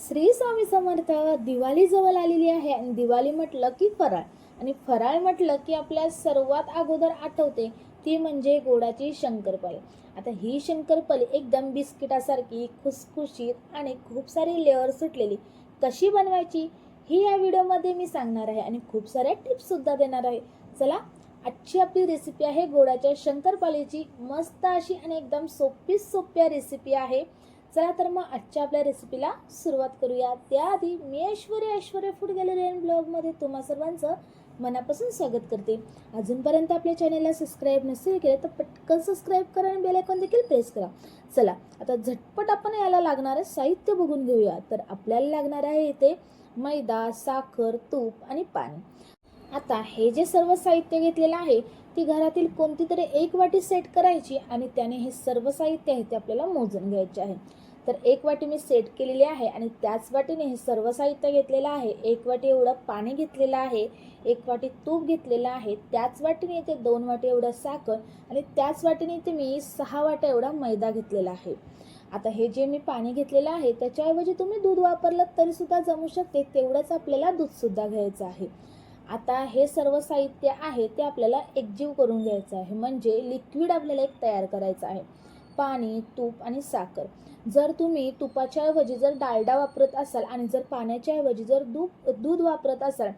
श्री स्वामी समर्थ दिवाळी जवळ आलेली आहे आणि दिवाळी म्हटलं की फराळ. आणि फराळ म्हटलं की आपल्या सर्वात अगोदर आठवते ती म्हणजे गोडाची शंकरपाळी. आता ही शंकरपाळी एकदम बिस्किटासारखी खुसखुशीत आणि खूप सारी लेअर सुटलेली. कशी बनवायची? ही या व्हिडिओमध्ये मी सांगणार आहे आणि खूप साऱ्या टिप्ससुद्धा देणार आहे. चला आजची आपली रेसिपी आहे गोडाच्या शंकरपाळीची. मस्त अशी आणि एकदम सोपी सोप्या रेसिपी आहे. चला तर मग आजच्या आपल्या रेसिपीला सुरुवात करूया. त्याआधी मी Aishwarya Aishwarya food gallery and ब्लॉगमध्ये तुम्हा सर्वांचं मनापासून स्वागत करते. अजूनपर्यंत आपल्या चॅनलला सबस्क्राईब नसेल केलं तर पटकन सबस्क्राईब करा आणि बेलायकॉन देखील प्रेस करा. चला आता झटपट आपण याला लागणारं साहित्य बघून घेऊया. तर आपल्याला लागणार आहे इथे मैदा साखर तूप आणि पाणी. आता हे जे सर्व साहित्य घेतलेलं आहे ती घरातील कोणती तरी एक वाटी सेट करायची आणि त्याने हे सर्व साहित्य आहे ते आपल्याला मोजून घ्यायचे आहे. तर एक वाटी मी सेट केलेली आहे आणि त्याच वाटीने हे सर्व साहित्य घेतलेलं आहे. एक वाटी एवढं पाणी घेतलेलं आहे एक वाटी तूप घेतलेलं आहे त्याच वाटीने इथे दोन वाटी एवढं साखर आणि त्याच वाटीने इथे मी सहा वाट्या एवढा मैदा घेतलेला आहे. आता हे जे मी पाणी घेतलेलं आहे त्याच्याऐवजी तुम्ही दूध वापरलं तरीसुद्धा जमू शकते तेवढंच आपल्याला दूधसुद्धा घ्यायचं आहे. आता हे सर्व साहित्य आहे ते आपल्याला एकजीव करून घ्यायचं आहे. म्हणजे लिक्विड आपल्याला एक तयार करायचं आहे. पाणी तूप आणि साखर. जर तुम्ही तुपाच्या ऐवजी जर डालडा वापरत असाल आणि जर पाण्याच्या ऐवजी जर दूध दूध वापरत असाल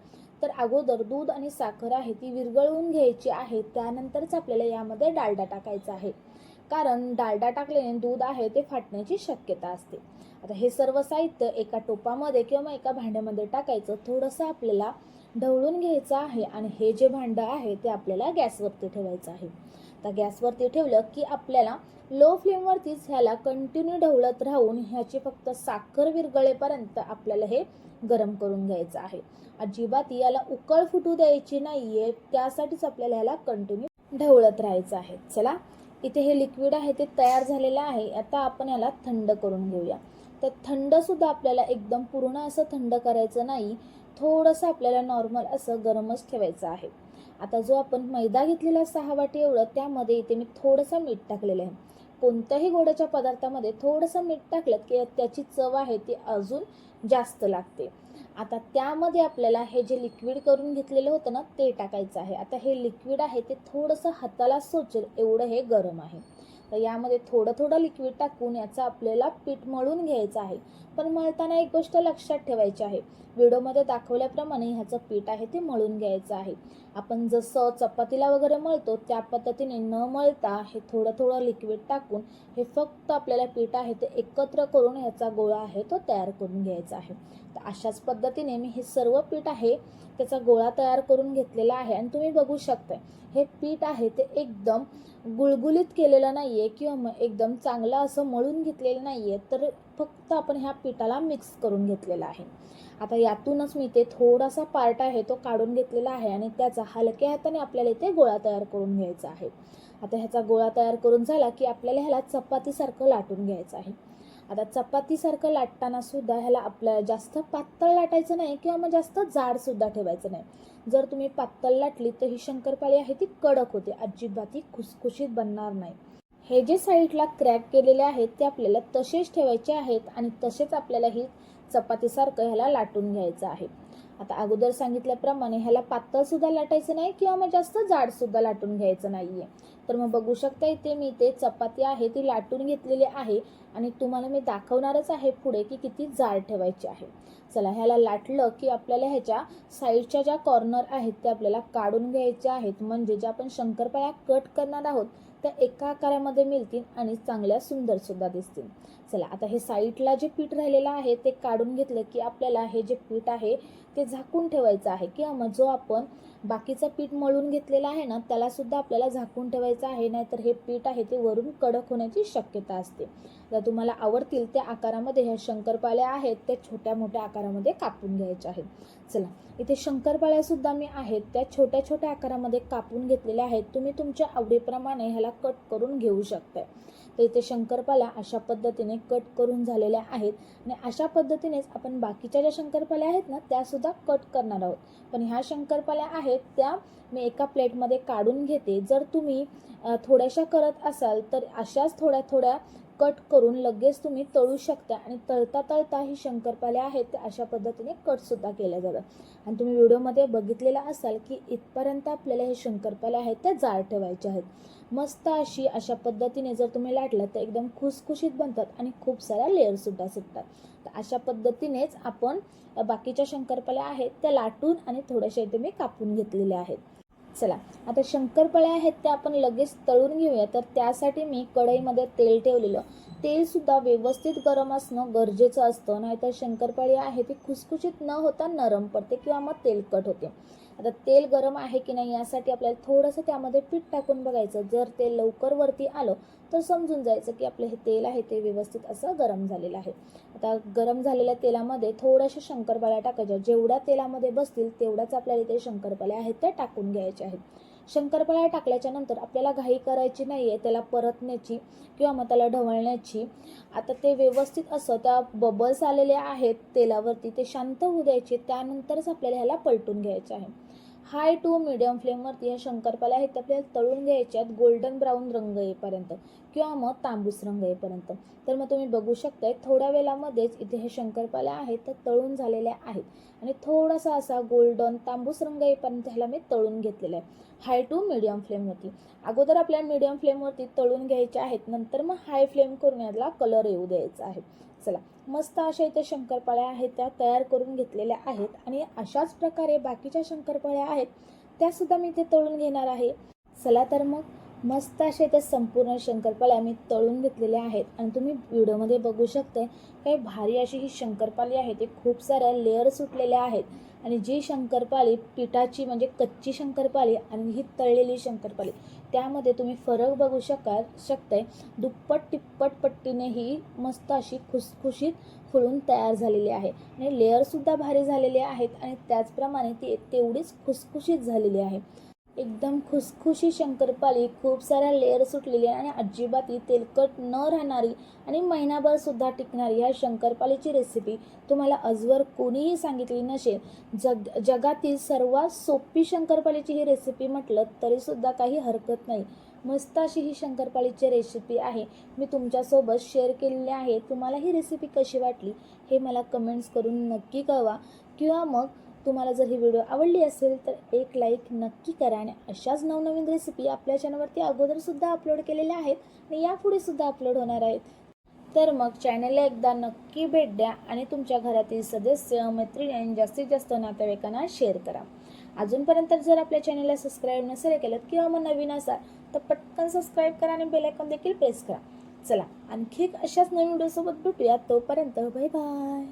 तर अगोदर दूध आणि साखर आहे ती विरघळवून घ्यायची आहे. त्यानंतरच आपल्याला यामध्ये डालडा टाकायचा आहे. कारण डालडा टाकल्याने दूध आहे ते फाटण्याची शक्यता असते. आता हे सर्व साहित्य एका टोपामध्ये किंवा मग एका भांड्यामध्ये टाकायचं थोडंसं आपल्याला ढवळून घ्यायचं आहे आणि हे जे भांडं आहे ते आपल्याला गॅसवरती ठेवायचं आहे. आता गॅसवरती ठेवलं की आपल्याला लो फ्लेमवरतीच ह्याला कंटिन्यू ढवळत राहून ह्याची फक्त साखर विरगळेपर्यंत आपल्याला हे गरम करून घ्यायचं आहे. अजिबात याला उकळ फुटू द्यायची नाही आहे त्यासाठीच आपल्याला ह्याला कंटिन्यू ढवळत राहायचं आहे. चला इथे हे लिक्विड आहे ते तयार झालेलं आहे. आता आपण याला थंड करून घेऊया. तर थंडसुद्धा आपल्याला एकदम पूर्ण असं थंड करायचं नाही. थोडंसं आपल्याला नॉर्मल असं गरमच ठेवायचं आहे. आता जो आपण मैदा घेतलेला सहा वाटी एवढं त्यामध्ये इथे मी थोडंसं मीठ टाकलेलं आहे. कोणत्याही गोडाच्या पदार्थामध्ये थोडंसं मीठ टाकलं की त्याची चव आहे ती अजून जास्त लागते. आता त्यामध्ये आपल्याला हे जे लिक्विड करून घेतलेलं होतं ना ते टाकायचं आहे. आता हे लिक्विड आहे ते थोडंसं हाताला सोचेल एवढं हे गरम आहे. तर यामध्ये थोडं थोडं लिक्विड टाकून याचं आपल्याला पीठ मळून घ्यायचं आहे. पण मळताना एक गोष्ट लक्षात ठेवायची आहे. व्हिडिओमध्ये दाखवल्याप्रमाणे ह्याचं पीठ आहे ते मळून घ्यायचं आहे. आपण जसं चपातीला वगैरे मळतो त्या पद्धतीने न मळता हे थोडं थोडं लिक्विड टाकून हे फक्त आपल्याला पीठ आहे ते एकत्र करून ह्याचा गोळा आहे तो तयार करून घ्यायचा आहे. तर अशाच पद्धतीने मी हे सर्व पीठ आहे त्याचा गोळा तयार करून घेतलेला आहे. आणि तुम्ही बघू शकता हे पीठ आहे ते एकदम गुळगुलीत केलेलं नाही आहे किंवा मग एकदम चांगलं असं मळून घेतलेलं नाही आहे तर फक्त आपण ह्या पिठाला मिक्स करून घेतलेला आहे. आता यातूनच मी ते थोडासा पार्ट आहे तो काढून घेतलेला आहे आणि त्याचा हलक्या हाताने आपल्याला इथे गोळा तयार करून घ्यायचा आहे. आता ह्याचा गोळा तयार करून झाला की आपल्याला ह्याला चपातीसारखं लाटून घ्यायचं आहे. आता चपातीसारखं लाटताना सुद्धा ह्याला आपल्याला जास्त पातळ लाटायचं नाही किंवा मग जास्त जाडसुद्धा ठेवायचं नाही. जर तुम्ही पातळ लाटली तर ही शंकरपाळी आहे ती कडक होते. अजिबात ही खुसखुशीत बनणार नाही. हे जे साईडला क्रॅक केलेले आहेत ते आपल्याला तसेच ठेवायचे आहेत आणि तसेच आपल्याला ही चपातीसारखं ह्याला लाटून घ्यायचं आहे. आता अगोदर सांगितल्याप्रमाणे ह्याला पातळ सुद्धा लाटायचं नाही किंवा मग जास्त जाड सुद्धा लाटून घ्यायचं नाही आहे तर मग बघू शकता इथे मी ते चपाती आहे ती लाटून घेतलेली आहे आणि तुम्हाला मी दाखवणारच आहे पुढे की किती जाड ठेवायची आहे. चला ह्याला लाटलं की आपल्याला ह्याच्या साईडच्या ज्या कॉर्नर आहेत त्या आपल्याला काढून घ्यायच्या आहेत. म्हणजे ज्या आपण शंकरपाळ्या कट करणार आहोत त्या एका आकारामध्ये मिळतील आणि चांगल्या सुंदरसुद्धा दिसतील. चला. आता हे साईडला जे पीठ राहिलेलं आहे ते काढून घेतलं की आपल्याला हे जे पीठ आहे ते झाकून ठेवायचं आहे. किंवा मग जो आपण बाकीचं पीठ मळून घेतलेला आहे ना त्यालासुद्धा आपल्याला झाकून ठेवायचं आहे नाहीतर हे पीठ आहे ते वरून कडक होण्याची शक्यता असते. जर तुम्हाला आवडतील त्या आकारामध्ये ह्या शंकरपाळ्या आहेत त्या छोट्या मोठ्या आकारामध्ये कापून घ्यायच्या आहेत. चला. इथे शंकरपाळ्यासुद्धा मी आहेत त्या छोट्या छोट्या आकारामध्ये कापून घेतलेल्या आहेत. तुम्ही तुमच्या आवडीप्रमाणे ह्याला कट करून घेऊ शकताय. तर इथे शंकरपाल्या अशा पद्धतीने कट करून झालेल्या आहेत. आणि अशा पद्धतीनेच आपण बाकीच्या ज्या शंकरपाल्या आहेत ना त्यासुद्धा कट करणार आहोत. पण ह्या शंकरपाल्या आहेत त्या मी एका प्लेटमध्ये काढून घेते. जर तुम्ही थोड्याशा करत असाल तर अशाच थोड्या थोड्या कट करून लगेच तुम्ही तळू शकता आणि तळता तळता ही शंकरपाले आहेत ते अशा पद्धतीने कटसुद्धा केल्या जातात. आणि तुम्ही व्हिडिओमध्ये बघितलेलं असाल की इथपर्यंत आपल्याला हे शंकरपाले आहेत ते जाड ठेवायचे आहेत. मस्त अशी अशा पद्धतीने जर तुम्ही लाटलं तर एकदम खुसखुशीत बनतात आणि खूप साऱ्या लेअरसुद्धा सुटतात. तर अशा पद्धतीनेच आपण बाकीच्या शंकरपाल्या आहेत त्या लाटून आणि थोड्याशा इथे मी कापून घेतलेल्या आहेत. चला आता शंकरपाळ्या आहेत त्या आपण लगेच तळून घेऊया. तर त्यासाठी मी कढईमध्ये तेल ठेवलेलं. तेलसुद्धा व्यवस्थित गरम असणं गरजेचं असतं. नाहीतर शंकरपाळी आहे ती खुसखुशीत न होता नरम पडते किंवा मग तेलकट होते. आता तेल गरम आहे की नाही यासाठी आपल्याला थोडंसं त्यामध्ये पीठ टाकून बघायचं. जर तेल लवकर वरती आलं तर समजून जायचं की आपलं हे तेल आहे ते व्यवस्थित असं गरम झालेलं आहे. आता गरम झालेल्या तेलामध्ये थोड्याशा शंकरपाळ्या टाकायच्या. जेवढ्या तेलामध्ये बसतील तेवढ्याच आपल्याला इथे शंकरपाळ्या आहेत त्या टाकून घ्यायच्या आहेत. शंकरपाळ्या टाकल्याच्या नंतर आपल्याला घाई करायची नाही आहे त्याला परतण्याची किंवा मग त्याला ढवळण्याची. आता ते व्यवस्थित असं त्या बबल्स आलेले आहेत तेलावरती ते शांत होऊ द्यायचे त्यानंतरच आपल्याला ह्याला पलटून घ्यायचं आहे. हाय टू मिडियम फ्लेमवरती ह्या शंकरपाल्या आहेत आपल्याला तळून घ्यायच्या आहेत गोल्डन ब्राऊन रंग येईपर्यंत किंवा मग तांबूस रंग येईपर्यंत. तर मग तुम्ही बघू शकताय थोड्या वेळामध्येच इथे हे शंकरपाल्या आहेत तर तळून झालेल्या आहेत. आणि थोडासा असा गोल्डन तांबूस रंग येईपर्यंत ह्याला मी तळून घेतलेला आहे. हाय टू मिडियम फ्लेमवरती. अगोदर आपल्या मिडियम फ्लेमवरती तळून घ्यायचे आहेत नंतर मग हाय फ्लेम करून याला कलर येऊ द्यायचा आहे. चला. मस्त अशा इथे शंकरपाळ्या आहेत त्या तयार करून घेतलेल्या आहेत आणि अशाच प्रकारे बाकीच्या शंकरपाळ्या आहेत त्यासुद्धा मी इथे तळून घेणार आहे. चला तर मग मस्त अशा इथे संपूर्ण शंकरपाळ्या मी तळून घेतलेल्या आहेत. आणि तुम्ही व्हिडिओमध्ये बघू शकते काही भारी अशी ही शंकरपाळी आहे ते खूप साऱ्या लेअर सुटलेल्या आहेत. आणि जी शंकरपाळी पिठाची म्हणजे कच्ची शंकरपाळी आणि ही तळलेली शंकरपाळी त्यामध्ये तुम्ही फरक बघू शका शकताय. दुप्पट तिप्पट पट्टीने ही मस्त अशी खुसखुशीत फुलून तयार झालेली आहे. आणि लेअरसुद्धा भारी झालेले आहेत आणि त्याचप्रमाणे ती तेवढीच खुसखुशीत झालेली आहे. एकदम खुसखुशी शंकरपाळी खूप साऱ्या लेअर सुटलेली आणि अजिबात ही तेलकट न राहणारी आणि महिनाभर सुद्धा टिकणारी ह्या शंकरपाळीची रेसिपी तुम्हाला आजवर कोणीही सांगितली नसेल. जग जगातील सर्वात सोपी शंकरपाळीची ही रेसिपी म्हटलं तरीसुद्धा काही हरकत नाही. मस्त अशी ही शंकरपाळीची रेसिपी आहे. मी तुमच्यासोबत शेअर केलेली आहे. तुम्हाला ही रेसिपी कशी वाटली हे मला कमेंट्स करून नक्की कळवा. किंवा मग तुम्हाला जर ही व्हिडिओ आवडली असेल तर एक लाईक नक्की करा आणि अशाच नवनवीन रेसिपी आपल्या चॅनलवरती अगोदरसुद्धा अपलोड केलेल्या आहेत आणि यापुढे सुद्धा अपलोड होणार आहेत. तर मग चॅनलला एकदा नक्की भेट द्या आणि तुमच्या घरातील सदस्य मैत्रिणी आणि जास्तीत जास्त नातेवाईकांना शेअर करा. अजूनपर्यंत जर आपल्या चॅनलला सबस्क्राईब नसेल केलं किंवा मग नवीन असाल तर पटकन सबस्क्राईब करा आणि बेलायकॉन देखील प्रेस करा. चला आणखी एक अशाच नवीन व्हिडिओसोबत भेटूया. तोपर्यंत बाय बाय